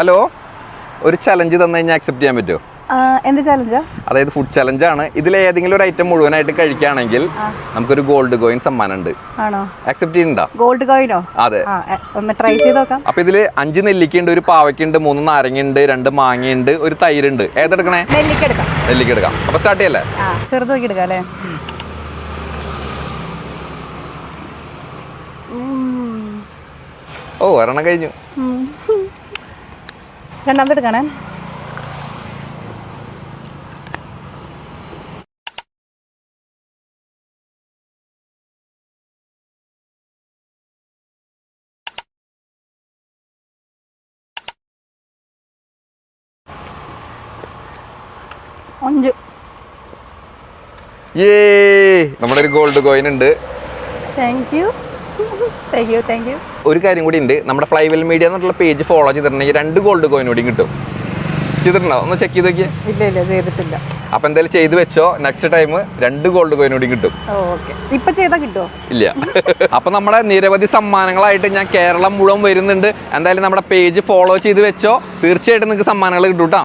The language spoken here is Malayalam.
ഹലോ ഒരു ചലഞ്ച് തന്നു കഴിഞ്ഞാൽ അക്സെപ്റ്റ് ചെയ്യാൻ പറ്റുമോ എന്ത് ചലഞ്ചാ അതായത് ഫുഡ് ചലഞ്ച് ആണ്. ഇതിൽ ഏതെങ്കിലും ഒരു ഐറ്റം മുഴുവനായിട്ട് കഴിക്കുകയാണെങ്കിൽ നമുക്കൊരു ഗോൾഡ് കോയിൻ സമ്മാനം ഉണ്ട് അക്സെപ്റ്റ് ചെയ്യുന്നുണ്ടോ ഗോൾഡ് കോയിനോ അതെ. ഒന്ന് ട്രൈ ചെയ്ത് നോക്കാം. അപ്പൊ ഇതിൽ അഞ്ച് നെല്ലിക്കയുണ്ട് ഒരു പാവയ്ക്കുണ്ട് മൂന്ന് നാരങ്ങയുണ്ട് രണ്ട് മാങ്ങയുണ്ട് ഒരു തൈരുണ്ട്. ഏതെടുക്കണേ? നെല്ലിക്ക എടുക്കാം. നെല്ലിക്ക എടുക്കാം. അപ്പൊ സ്റ്റാർട്ട് ചെയ്യല്ലേ? ചെറുത് നോക്കി എടുക്കാം അല്ലേ. ഓ ഒരെണ്ണം കഴിഞ്ഞു. രണ്ടാമത് എടുക്കണേ. അഞ്ച്. നമ്മുടെ ഒരു ഗോൾഡ് കോയിൻ ഉണ്ട്. Thank you thank you thank you ഒരു കാര്യം കൂടി ഉണ്ട്. നമ്മുടെ ഫ്ലൈവെൽ മീഡിയ എന്നുള്ള പേജ് ഫോളോ ചെയ്തിട്ടുണ്ടെങ്കിൽ രണ്ട് ഗോൾഡ് കോയിൻ കൂടി കിട്ടും. ചെയ്തിട്ടുണ്ടോ? ഒന്ന് ചെക്ക് ചെയ്ത് നോക്കിയേ. ഇല്ല ഇല്ല ചെയ്തിട്ടില്ല. അപ്പൊ എന്തായാലും ചെയ്തു വെച്ചോ. നെക്സ്റ്റ് ടൈം രണ്ട് ഗോൾഡ് കോയിൻ കൂടി കിട്ടും. ഓക്കെ ഇപ്പൊ ചെയ്താൽ കിട്ടുമോ ഇല്ല. അപ്പൊ നമ്മുടെ നിരവധി സമ്മാനങ്ങളായിട്ട് ഞാൻ കേരളം മുഴുവൻ വരുന്നുണ്ട്. എന്തായാലും നമ്മുടെ പേജ് ഫോളോ ചെയ്ത് വെച്ചോ. തീർച്ചയായിട്ടും നിങ്ങൾക്ക് സമ്മാനങ്ങൾ കിട്ടും ട്ടോ.